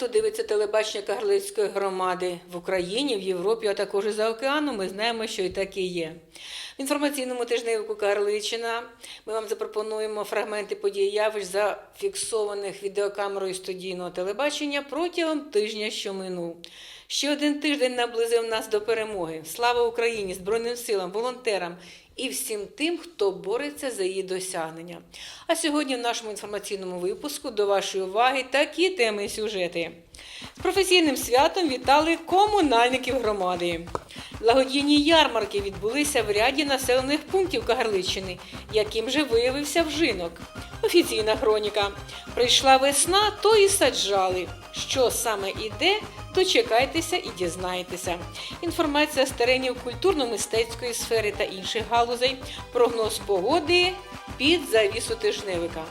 Хто дивиться телебачення Кагарлицької громади в Україні, в Європі, а також і за океаном. Ми знаємо, що і так і є. В інформаційному тижневику Кагарличина ми вам запропонуємо фрагменти подій явищ, зафіксованих відеокамерою студійного телебачення протягом тижня, що минув. Ще один тиждень наблизив нас до перемоги. Слава Україні, Збройним силам, волонтерам і всім тим, хто бореться за її досягнення. А сьогодні в нашому інформаційному випуску до вашої уваги такі теми і сюжети. З професійним святом вітали комунальників громади. Благодійні ярмарки відбулися в ряді населених пунктів Кагарличини, яким же виявився вжинок. Офіційна хроніка. Прийшла весна, то і саджали. Що саме іде, то чекайтеся і дізнайтеся. Інформація з теренів культурно-мистецької сфери та інших галузей, прогноз погоди під завісу тижневика.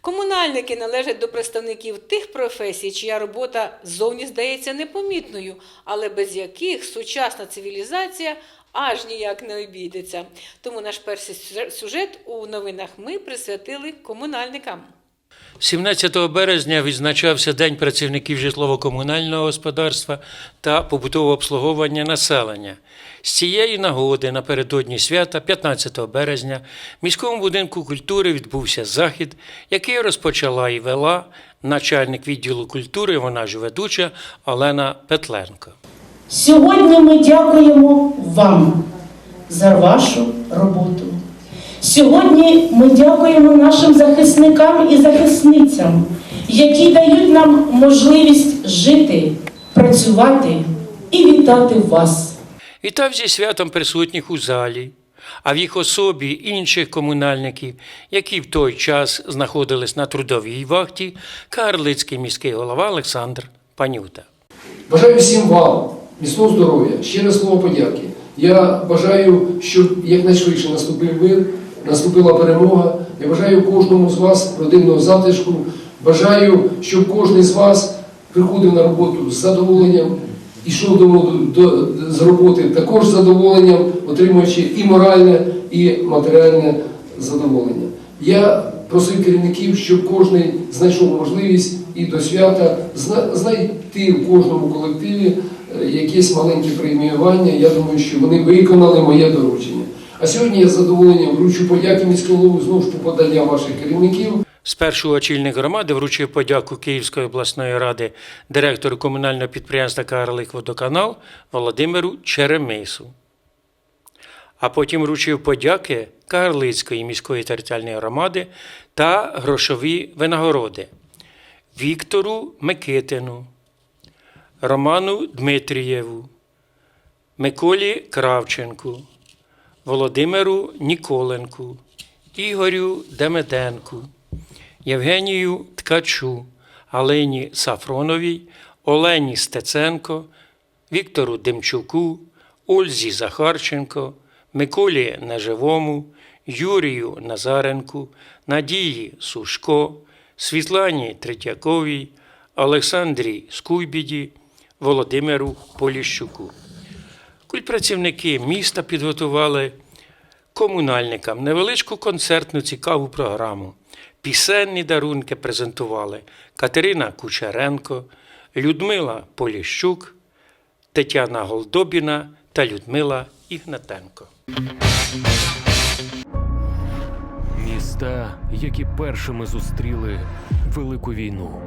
Комунальники належать до представників тих професій, чия робота зовні здається непомітною, але без яких сучасна цивілізація аж ніяк не обійдеться. Тому наш перший сюжет у новинах ми присвятили комунальникам. 17 березня відзначався День працівників житлово-комунального господарства та побутового обслуговування населення. З цієї нагоди напередодні свята, 15 березня, в міському будинку культури відбувся захід, який розпочала і вела начальник відділу культури, вона ж ведуча Олена Петленко. Сьогодні ми дякуємо вам за вашу роботу. Сьогодні ми дякуємо нашим захисникам і захисницям, які дають нам можливість жити, працювати і вітати вас. Вітав зі святом присутніх у залі, а в їх особі інших комунальників, які в той час знаходились на трудовій вахті, Карлицький міський голова Олександр Панюта. Бажаю всім вам міцного здоров'я, щире слово подяки. Я бажаю, щоб якнайшвидше наступив мир, наступила перемога. Я бажаю кожному з вас родинного затишку. Бажаю, щоб кожен з вас приходив на роботу з задоволенням, ішов до, до, з роботи також з задоволенням, отримуючи і моральне, і матеріальне задоволення. Я просив керівників, щоб кожен знайшов можливість і до свята зна- знайти в кожному колективі е, якесь маленьке преміювання. Я думаю, що вони виконали моє доручення. А сьогодні я з задоволенням вручу подяки міського голову знову ж по ваших керівників. Спершу очільник громади вручив подяку Київської обласної ради директору комунального підприємства Карлик Водоканал Володимиру Черемису. А потім вручив подяки Карлицької міської територіальної громади та грошові винагороди Віктору Микитину, Роману Дмитрієву, Миколі Кравченку, Володимиру Ніколенку, Ігорю Демеденку, Євгенію Ткачу, Алині Сафроновій, Олені Стеценко, Віктору Демчуку, Ользі Захарченко, Миколі Неживому, Юрію Назаренку, Надії Сушко, Світлані Третьяковій, Олександрі Скуйбіді, Володимиру Поліщуку. Культпрацівники міста підготували комунальникам невеличку концертну цікаву програму. Пісенні дарунки презентували Катерина Кучеренко, Людмила Поліщук, Тетяна Голдобіна та Людмила Ігнатенко. Міста, які першими зустріли Велику війну,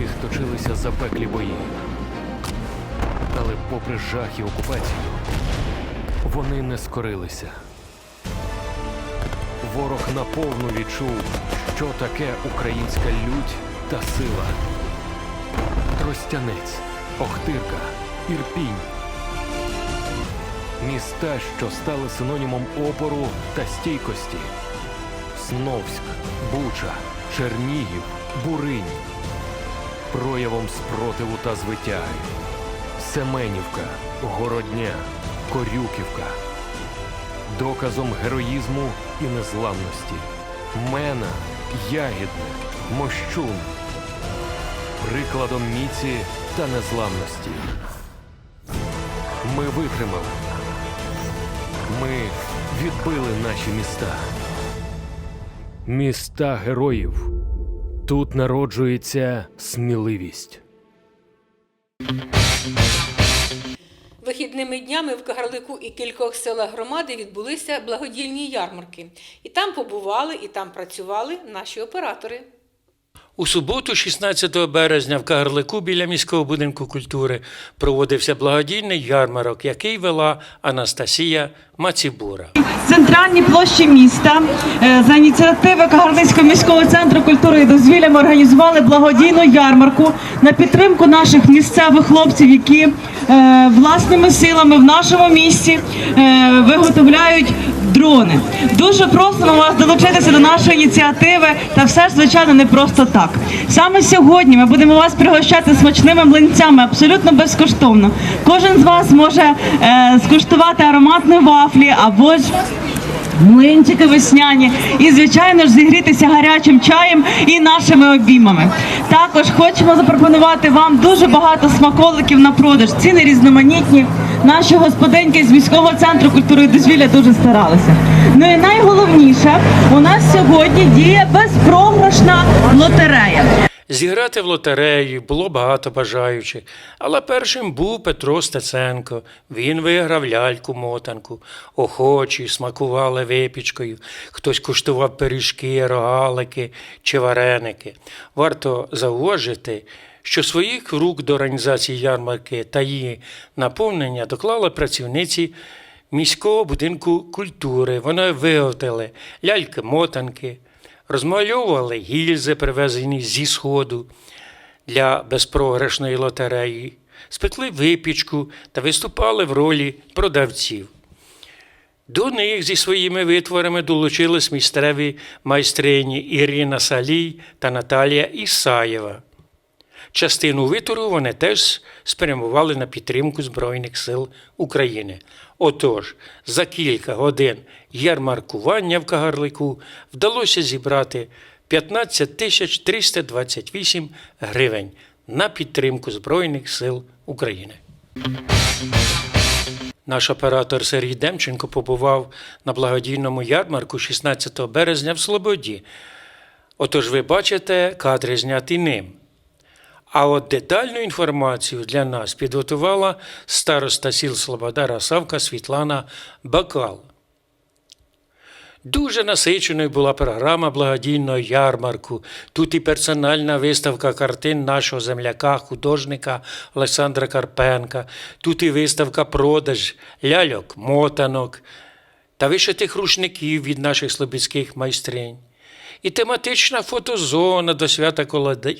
яких точилися запеклі бої. Але попри жах і окупацію, вони не скорилися. Ворог наповну відчув, що таке українська лють та сила. Тростянець, Охтирка, Ірпінь. Міста, що стали синонімом опору та стійкості. Сновськ, Буча, Чернігів, Буринь. Проявом спротиву та звитяги. Семенівка, Городня, Корюківка. Доказом героїзму і незламності. Мена, Ягідне, Мощун. Прикладом міці та незламності. Ми витримали. Ми відбили наші міста. Міста героїв. Тут народжується сміливість. Вихідними днями в Кагарлику і кількох селах громади відбулися благодійні ярмарки. І там побували, і там працювали наші оператори. У суботу, 16 березня, в Кагарлику біля міського будинку культури проводився благодійний ярмарок, який вела Анастасія Мацібура. центральній площі міста е, за ініціативи Кагарлицького міського центру культури і дозвілля ми організували благодійну ярмарку на підтримку наших місцевих хлопців, які власними силами в нашому місті е, виготовляють дрони. Дуже просимо вас долучитися до нашої ініціативи, та все ж звичайно не просто так. Саме сьогодні ми будемо вас пригощати смачними млинцями абсолютно безкоштовно. Кожен з вас може е, скуштувати ароматні вафлі або ж млинчики весняні і, звичайно ж, зігрітися гарячим чаєм і нашими обіймами. Також хочемо запропонувати вам дуже багато смаколиків на продаж. Ціни різноманітні. Наші господинки з міського центру культури і дозвілля дуже старалися. Ну і найголовніше, у нас сьогодні діє безпрограшна лотерея. Зіграти в лотереї було багато бажаючих, але першим був Петро Стеценко. Він виграв ляльку-мотанку. Охочі смакували випічкою. Хтось куштував пиріжки, рогалики чи вареники. Варто зауважити, що своїх рук до організації ярмарки та її наповнення доклали працівниці міського будинку культури. Вони виготовили ляльки-мотанки, розмальовували гільзи, привезені зі сходу для безпрограшної лотереї, спекли випічку та виступали в ролі продавців. До них зі своїми витворами долучились містреві майстрині Ірина Салій та Наталія Ісаєва. Частину витвору вони теж спрямували на підтримку Збройних сил України. Отож, за кілька годин ярмаркування в Кагарлику вдалося зібрати 15 тисяч 328 гривень на підтримку Збройних сил України. Наш оператор Сергій Демченко побував на благодійному ярмарку 16 березня в Слободі. Отож, ви бачите кадри зняті ним. А от детальну інформацію для нас підготувала староста сіл Слобода Расавка Світлана Бакал. Дуже насиченою була програма благодійного ярмарку. Тут і персональна виставка картин нашого земляка, художника Олександра Карпенка, тут і виставка продаж ляльок, мотанок та вишитих рушників від наших слобідських майстринь. І тематична фотозона до свята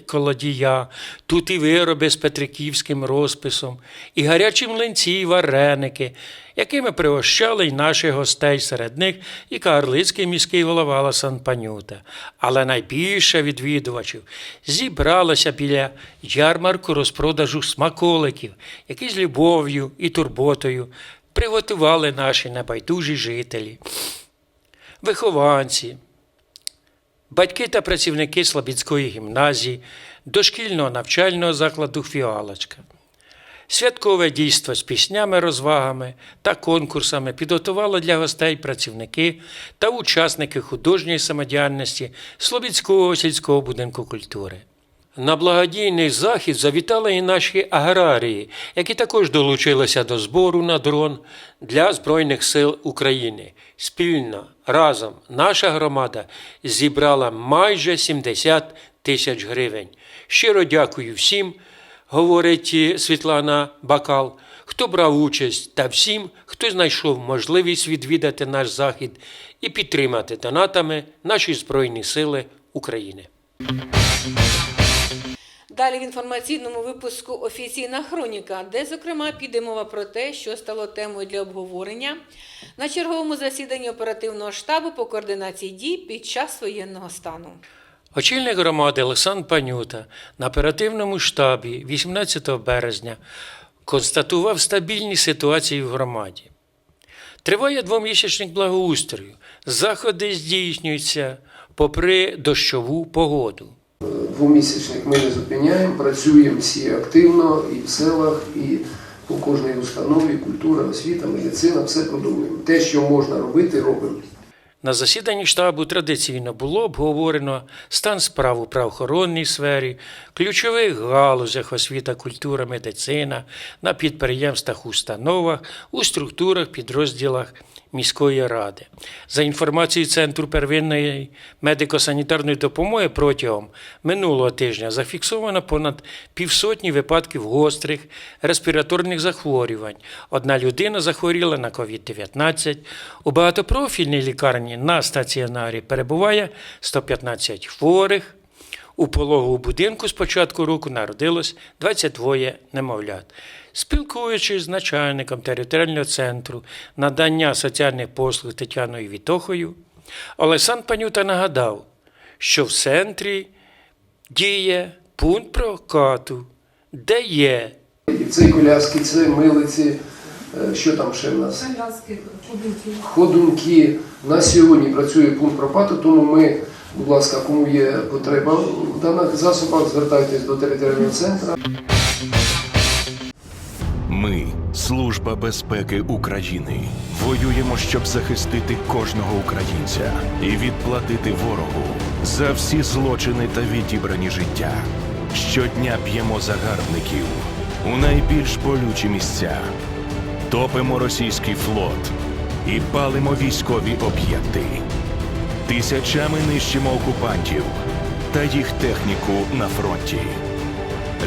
Колодія, тут і вироби з петриківським розписом, і гарячі млинці, і вареники, якими пригощали й наших гостей серед них і Карлицький міський голова Ласан Панюта. Але найбільше відвідувачів зібралося біля ярмарку розпродажу смаколиків, які з любов'ю і турботою приготували наші небайдужі жителі, вихованці, Батьки та працівники Слобідської гімназії, дошкільного навчального закладу Фіалочка. Святкове дійство з піснями, розвагами та конкурсами підготували для гостей працівники та учасники художньої самодіяльності Слобідського сільського будинку культури. На благодійний захід завітали і наші аграрії, які також долучилися до збору на дрон для Збройних сил України. Спільно разом наша громада зібрала майже 70 тисяч гривень. Щиро дякую всім, говорить Світлана Бакал, хто брав участь, та всім, хто знайшов можливість відвідати наш захід і підтримати донатами наші Збройні Сили України. Далі в інформаційному випуску офіційна хроніка, де, зокрема, піде мова про те, що стало темою для обговорення на черговому засіданні оперативного штабу по координації дій під час воєнного стану. Очільник громади Олександр Панюта на оперативному штабі 18 березня констатував стабільні ситуації в громаді. Триває двомісячник благоустрою. Заходи здійснюються попри дощову погоду. Двомісячник ми не зупиняємо, працюємо всі активно і в селах, і по кожній установі, культура, освіта, медицина, все продумуємо. Те, що можна робити, робимо. На засіданні штабу традиційно було обговорено стан справ у правоохоронній сфері, ключових галузях освіта, культура, медицина, на підприємствах, установах, у структурах, підрозділах міської ради. За інформацією Центру первинної медико-санітарної допомоги протягом минулого тижня зафіксовано понад півсотні випадків гострих респіраторних захворювань. Одна людина захворіла на COVID-19. У багатопрофільній лікарні на стаціонарі перебуває 115 хворих. У пологовому будинку з початку року народилось 22 немовлят. Спілкуючись з начальником територіального центру надання соціальних послуг Тетяною Вітохою, Олександр Панюта нагадав, що в центрі діє пункт прокату, де є І це коляски, це милиці, е, що там ще в нас? Ходунки. На сьогодні працює пункт пропату, тому ми, будь ласка, кому є потреба в даних засобах, звертайтесь до територіального центру. Служба безпеки України, воюємо, щоб захистити кожного українця і відплатити ворогу за всі злочини та відібрані життя. Щодня б'ємо загарбників у найбільш болючі місця, топимо російський флот і палимо військові об'єкти. Тисячами нищимо окупантів та їх техніку на фронті.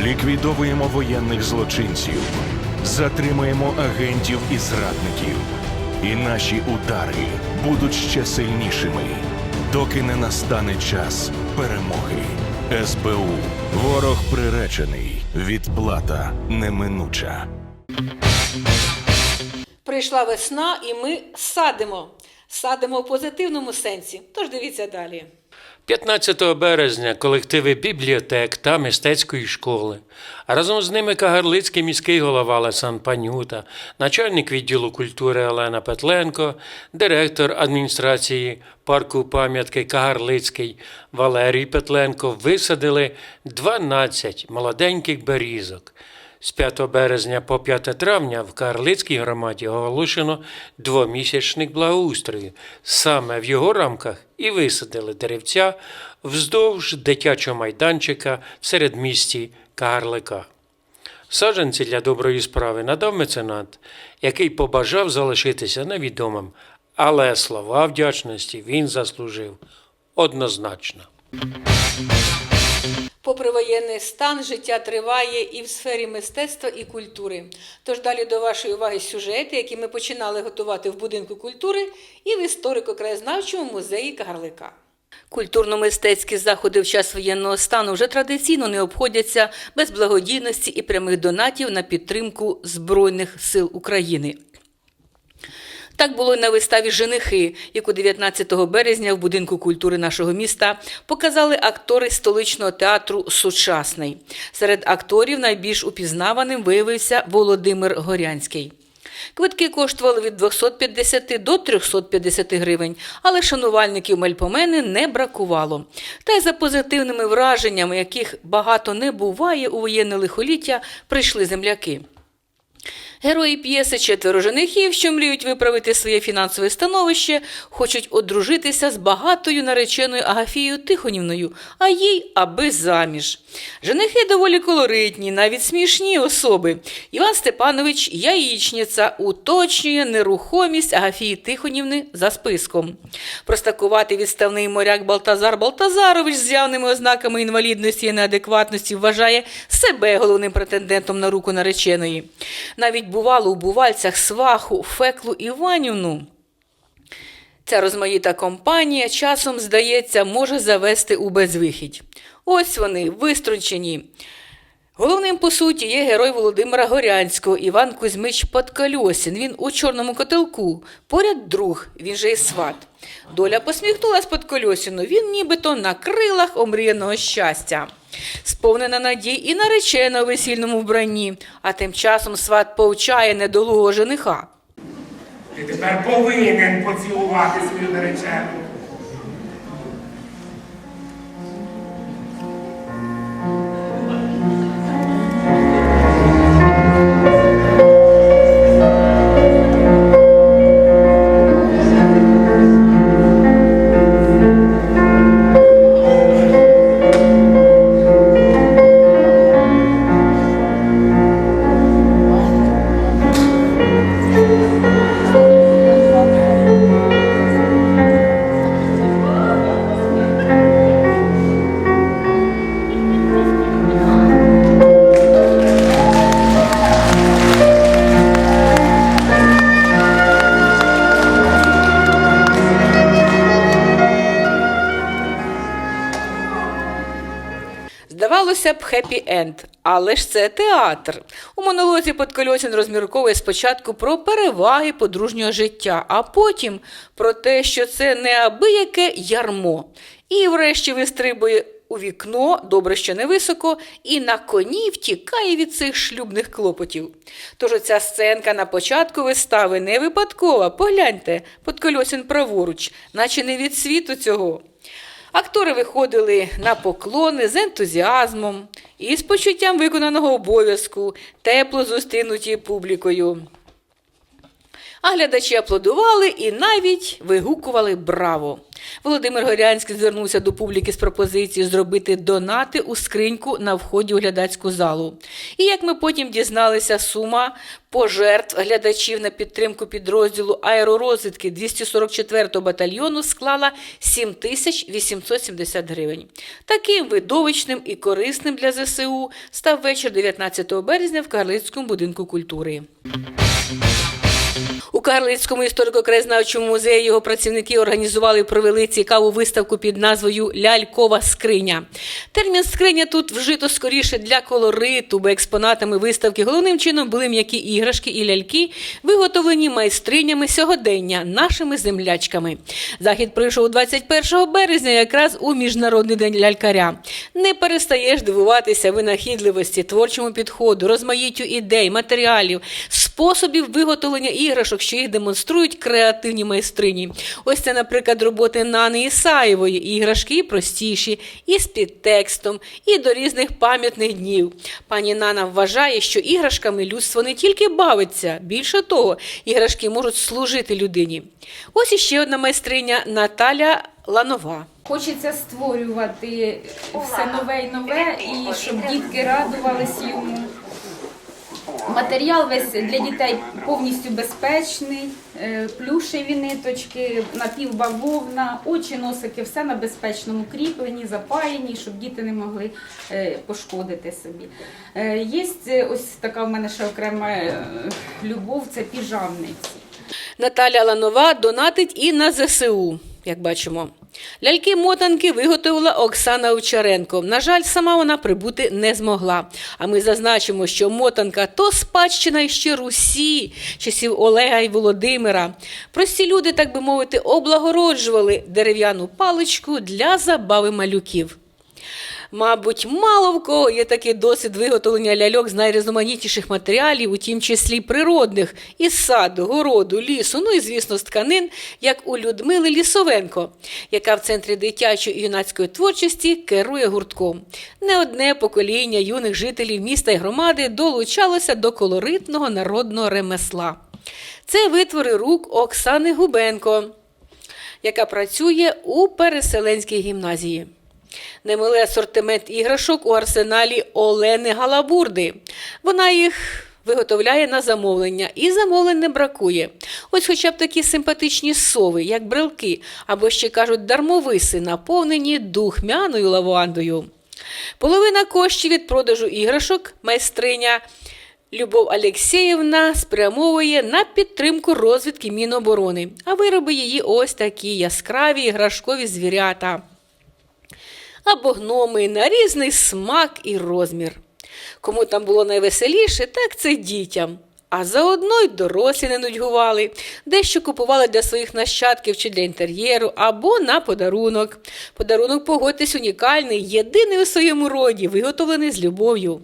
Ліквідовуємо воєнних злочинців, затримуємо агентів і зрадників. І наші удари будуть ще сильнішими, доки не настане час перемоги. СБУ. Ворог приречений. Відплата неминуча. Прийшла весна, і ми садимо. Садимо в позитивному сенсі. Тож дивіться далі. 15 березня колективи бібліотек та мистецької школи, а разом з ними Кагарлицький міський голова Олександр Панюта, начальник відділу культури Олена Петленко, директор адміністрації парку пам'ятки Кагарлицький Валерій Петленко висадили 12 молоденьких берізок. З 5 березня по 5 травня в Карлицькій громаді оголошено двомісячник благоустрою. Саме в його рамках і висадили деревця вздовж дитячого майданчика в середмісті Карлика. Саджанці для доброї справи надав меценат, який побажав залишитися невідомим, але слова вдячності він заслужив однозначно. Попри воєнний стан, життя триває і в сфері мистецтва і культури. Тож далі до вашої уваги сюжети, які ми починали готувати в будинку культури і в історико-краєзнавчому музеї Кагарлика. Культурно-мистецькі заходи в час воєнного стану вже традиційно не обходяться без благодійності і прямих донатів на підтримку Збройних сил України. Так було й на виставі Женихи, яку 19 березня в будинку культури нашого міста показали актори столичного театру Сучасний. Серед акторів найбільш упізнаваним виявився Володимир Горянський. Квитки коштували від 250 до 350 гривень, але шанувальників мельпомени не бракувало. Та й за позитивними враженнями, яких багато не буває у воєнне лихоліття, прийшли земляки. Герої п'єси четверо женихів, що мріють виправити своє фінансове становище, хочуть одружитися з багатою нареченою Агафією Тихонівною, а їй аби заміж. Женихи доволі колоритні, навіть смішні особи. Іван Степанович Яїчниця уточнює нерухомість Агафії Тихонівни за списком. Простакуватий відставний моряк Балтазар Балтазарович з явними ознаками інвалідності і неадекватності вважає себе головним претендентом на руку нареченої. Навіть бувало у бувальцях сваху Феклу Іванівну. Ця розмаїта компанія часом, здається, може завести у безвихідь. Ось вони, виструнчені. Головним, по суті, є герой Володимира Горянського Іван Кузьмич Подкольосін. Він у чорному котелку. Поряд друг, він же і сват. Доля посміхнулась Подкольосіну, він нібито на крилах омріяного щастя. Сповнена надій і наречена у весільному вбранні, а тим часом сват повчає недолугого жениха. Ти тепер повинен поцілувати свою наречену. Здавалося хеппі-енд, але ж це театр. У монолозі Подкольосін розмірковує спочатку про переваги подружнього життя, а потім про те, що це неабияке ярмо. І врешті вистрибує у вікно, добре, що не високо, і на коні втікає від цих шлюбних клопотів. Тож оця сценка на початку вистави не випадкова. Погляньте, Подкольосін праворуч, наче не від світу цього. Актори виходили на поклони з ентузіазмом і з почуттям виконаного обов'язку, тепло зустрінуті публікою. А глядачі аплодували і навіть вигукували Браво! Володимир Горянський звернувся до публіки з пропозицією зробити донати у скриньку на вході у глядацьку залу. І як ми потім дізналися, сума пожертв глядачів на підтримку підрозділу аеророзвідки 244-го батальйону склала 7870 гривень. Таким видовищним і корисним для ЗСУ став вечір 19 березня в Карлицькому будинку культури. Карлицькому історико-краєзнавчому музеї його працівники організували і провели цікаву виставку під назвою Лялькова скриня. Термін скриня тут вжито скоріше для колориту, бо експонатами виставки головним чином були м'які іграшки і ляльки, виготовлені майстринями сьогодення, нашими землячками. Захід пройшов 21 березня, якраз у Міжнародний день лялькаря. Не перестаєш дивуватися винахідливості, творчому підходу, розмаїттю ідей, матеріалів, способів виготовлення іграшок, що їх демонструють креативні майстрині. Ось це, наприклад, роботи Нани Ісаєвої. Іграшки простіші, і з підтекстом, і до різних пам'ятних днів. Пані Нана вважає, що іграшками людство не тільки бавиться, більше того, іграшки можуть служити людині. Ось іще одна майстриня Наталя Ланова. Хочеться створювати все нове і нове, і щоб дітки радувались йому. Матеріал весь для дітей повністю безпечний, е, плюшеві ниточки, напівбавовна, очі, носики, все на безпечному кріпленні, запаяні, щоб діти не могли е, пошкодити собі. Є ось така в мене ще окрема е, любов, це піжамниці. Наталя Ланова донатить і на ЗСУ, як бачимо. Ляльки-мотанки виготовила Оксана Овчаренко. На жаль, сама вона прибути не змогла. А ми зазначимо, що мотанка то спадщина ще Русі, часів Олега і Володимира. Прості люди, так би мовити, облагороджували дерев'яну паличку для забави малюків. Мабуть, мало в кого є такий досвід виготовлення ляльок з найрізноманітніших матеріалів, у тім числі природних, із саду, городу, лісу, ну і, звісно, з тканин, як у Людмили Лісовенко, яка в центрі дитячої і юнацької творчості керує гуртком. Не одне покоління юних жителів міста і громади долучалося до колоритного народного ремесла. Це витвори рук Оксани Губенко, яка працює у переселенській гімназії. Немалий асортимент іграшок у арсеналі Олени Галабурди. Вона їх виготовляє на замовлення, і замовлень не бракує. Ось хоча б такі симпатичні сови, як брелки, або ще кажуть дармовиси, наповнені духмяною лавандою. Половина коштів від продажу іграшок майстриня Любов Алєксєєвна спрямовує на підтримку розвідки Міноборони, а вироби її ось такі яскраві іграшкові звірята або гноми на різний смак і розмір. Кому там було найвеселіше, так це дітям. А заодно й дорослі не нудьгували, дещо купували для своїх нащадків чи для інтер'єру, або на подарунок. Подарунок, погодьтесь, унікальний, єдиний у своєму роді, виготовлений з любов'ю.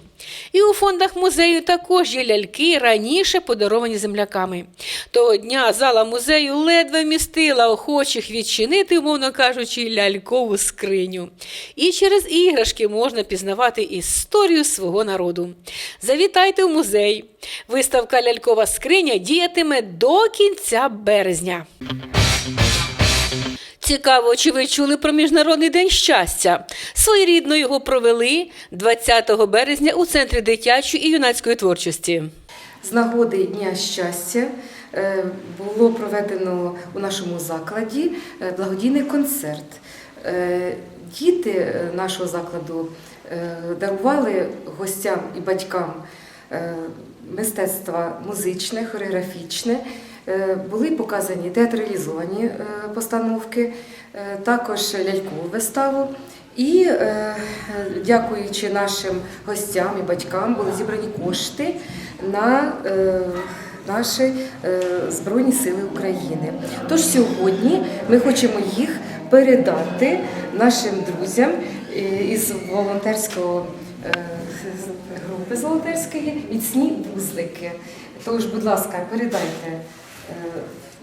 І у фондах музею також є ляльки, раніше подаровані земляками. Того дня зала музею ледве вмістила охочих відчинити, умовно кажучи, лялькову скриню. І через іграшки можна пізнавати історію свого народу. Завітайте в музей. Виставка Лялькова скриня діятиме до кінця березня. Цікаво, чи ви чули про Міжнародний день щастя? Своєрідно його провели 20 березня у Центрі дитячої і юнацької творчості. З нагоди Дня щастя е, було проведено у нашому закладі е, благодійний концерт. Е, Діти нашого закладу дарували гостям і батькам мистецтва музичне, хореографічне. Е, Були показані театралізовані е, постановки, е, також лялькову виставу. І дякуючи нашим гостям і батькам, були зібрані кошти на наші Збройні Сили України. Тож сьогодні ми хочемо їх передати нашим друзям із волонтерського групи з волонтерської міцні вузлики. Тож, будь ласка, передайте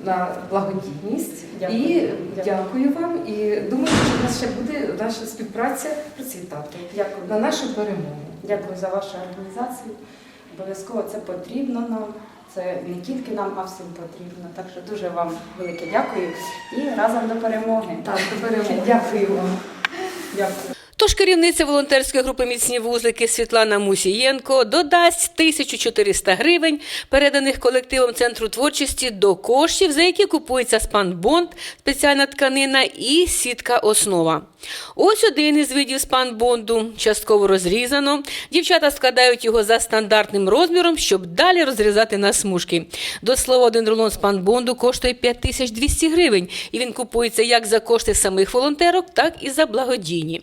на благодійність і дякую вам. І думаю, що в нас ще буде наша співпраця процвітати Дякую. на нашу перемогу. Дякую за вашу організацію. Обов'язково це потрібно нам. Це не тільки нам, а всім потрібно. Так що дуже вам велике дякую і разом до перемоги. Так, до перемоги. Дякую вам. Дякую. Тож керівниця волонтерської групи міцні вузлики Світлана Мусієнко додасть 1400 гривень, переданих колективом центру творчості до коштів, за які купується спанбонд, спеціальна тканина і сітка основа. Ось один із видів спанбонду, частково розрізано. Дівчата складають його за стандартним розміром, щоб далі розрізати на смужки. До слова, один рулон спанбонду коштує 5200 гривень, і він купується як за кошти самих волонтерок, так і за благодійні.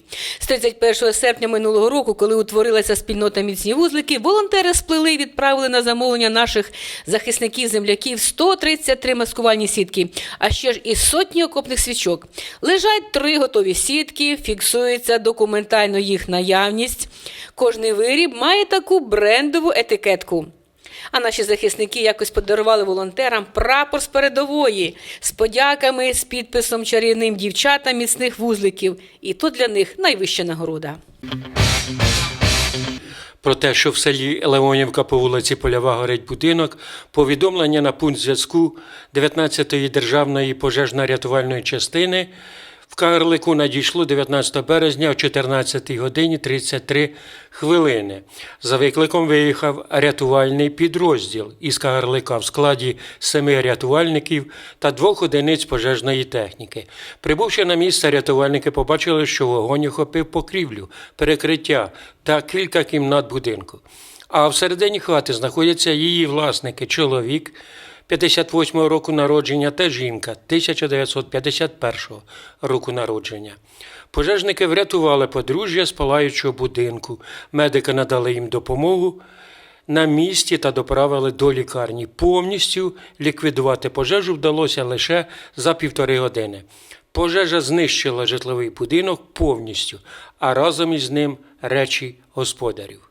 З 31 серпня минулого року, коли утворилася спільнота міцні вузлики, волонтери сплели і відправили на замовлення наших захисників-земляків 133 маскувальні сітки, а ще ж і сотні окопних свічок. Лежать три готові сітки, фіксується документально їх наявність. Кожний виріб має таку брендову етикетку. А наші захисники якось подарували волонтерам прапор з передової з подяками, з підписом чарівним дівчатам міцних вузликів. І то для них найвища нагорода. Про те, що в селі Леонівка по вулиці Польова горить будинок, повідомлення на пункт зв'язку 19-ї державної пожежно-рятувальної частини в Карлику надійшло 19 березня о 14 годині 33 хвилини. За викликом виїхав рятувальний підрозділ із Карлика в складі семи рятувальників та двох одиниць пожежної техніки. Прибувши на місце, рятувальники побачили, що вогонь охопив покрівлю, перекриття та кілька кімнат будинку. А всередині хати знаходяться її власники, чоловік 58 року народження та жінка 1951 року народження. Пожежники врятували подружжя з палаючого будинку. Медики надали їм допомогу на місці та доправили до лікарні. Повністю ліквідувати пожежу вдалося лише за півтори години. Пожежа знищила житловий будинок повністю, а разом із ним речі господарів.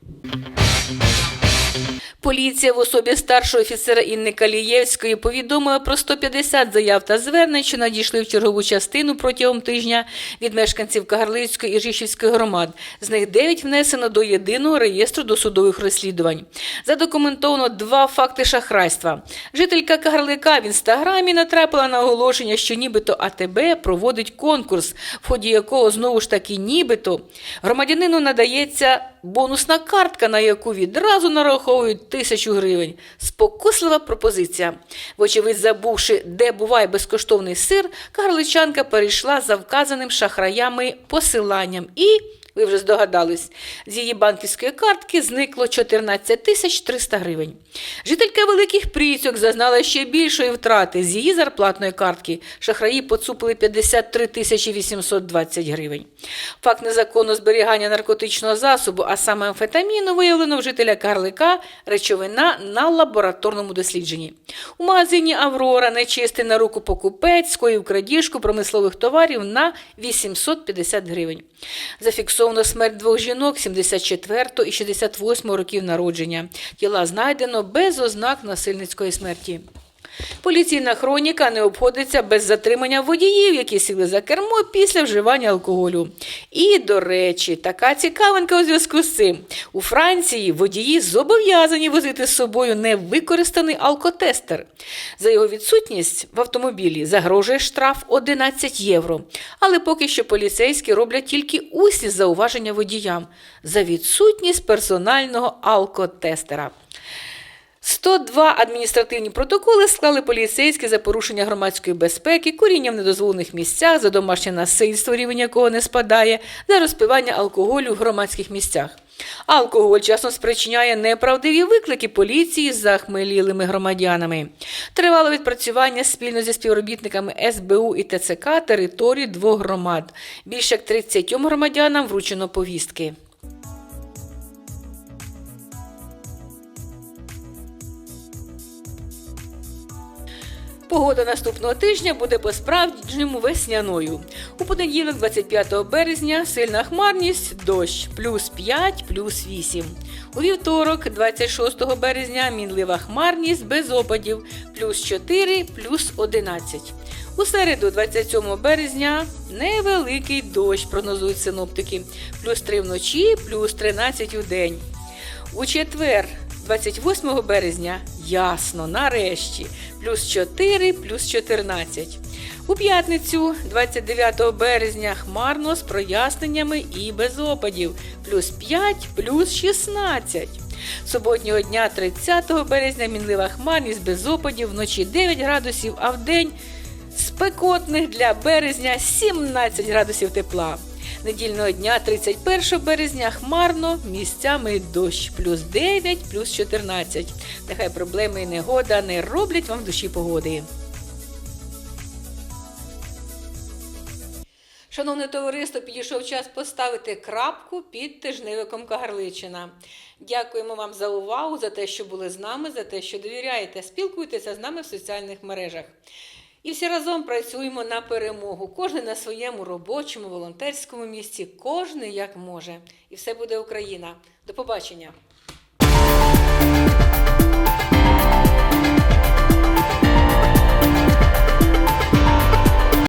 Поліція в особі старшого офіцера Інни Калієвської повідомила про 150 заяв та звернень, що надійшли в чергову частину протягом тижня від мешканців Кагарлицької і Жишівської громад. З них 9 внесено до єдиного реєстру досудових розслідувань. Задокументовано два факти шахрайства. Жителька Кагарлика в інстаграмі натрапила на оголошення, що нібито АТБ проводить конкурс, в ході якого знову ж таки нібито громадянину надається бонусна картка, на яку відразу нараховують тисячу гривень. Спокуслива пропозиція. Вочевидь, забувши, де буває безкоштовний сир, карличанка перейшла за вказаним шахраями посиланням і. Ви вже здогадались, з її банківської картки зникло 14 тисяч 300 гривень. Жителька Великих Прісьок зазнала ще більшої втрати. З її зарплатної картки шахраї поцупили 53 тисячі 820 гривень. Факт незаконного зберігання наркотичного засобу, а саме амфетаміну, виявлено в жителя Карлика речовина на лабораторному дослідженні. У магазині Аврора нечистий на руку покупець скоїв крадіжку промислових товарів на 850 гривень. Зафіксовано смерть двох жінок 74 і 68 років народження. Тіла знайдено без ознак насильницької смерті. Поліційна хроніка не обходиться без затримання водіїв, які сіли за кермо після вживання алкоголю. І, до речі, така цікавинка у зв'язку з цим. У Франції водії зобов'язані возити з собою невикористаний алкотестер. За його відсутність в автомобілі загрожує штраф 11 євро. Але поки що поліцейські роблять тільки усні зауваження водіям за відсутність персонального алкотестера. 102 адміністративні протоколи склали поліцейські за порушення громадської безпеки, куріння в недозволених місцях, за домашнє насильство, рівень якого не спадає, за розпивання алкоголю в громадських місцях. Алкоголь часно спричиняє неправдиві виклики поліції з захмелілими громадянами. Тривало відпрацювання спільно зі співробітниками СБУ і ТЦК території двох громад. Більше як 30 громадянам вручено повістки. Погода наступного тижня буде по-справжньому весняною. У понеділок, 25 березня, сильна хмарність, дощ плюс 5, плюс 8. У вівторок, 26 березня, мінлива хмарність без опадів, плюс 4, плюс 11. У середу, 27 березня, невеликий дощ, прогнозують синоптики, плюс 3 вночі, плюс 13 у день. У четвер, 28 березня, ясно, нарешті, плюс 4, плюс 14. У п'ятницю, 29 березня, хмарно з проясненнями і без опадів, плюс 5, плюс 16. Суботнього дня, 30 березня, мінлива хмарність без опадів, вночі 9 градусів, а в день спекотних для березня 17 градусів тепла. Недільного дня 31 березня хмарно, місцями дощ, плюс 9, плюс 14. Нехай проблеми і негода не роблять вам в душі погоди. Шановне товариство, підійшов час поставити крапку під тижневиком Кагарличина. Дякуємо вам за увагу, за те, що були з нами, за те, що довіряєте. Спілкуйтеся з нами в соціальних мережах. І всі разом працюємо на перемогу. Кожен на своєму робочому, волонтерському місці, кожен як може. І все буде Україна. До побачення!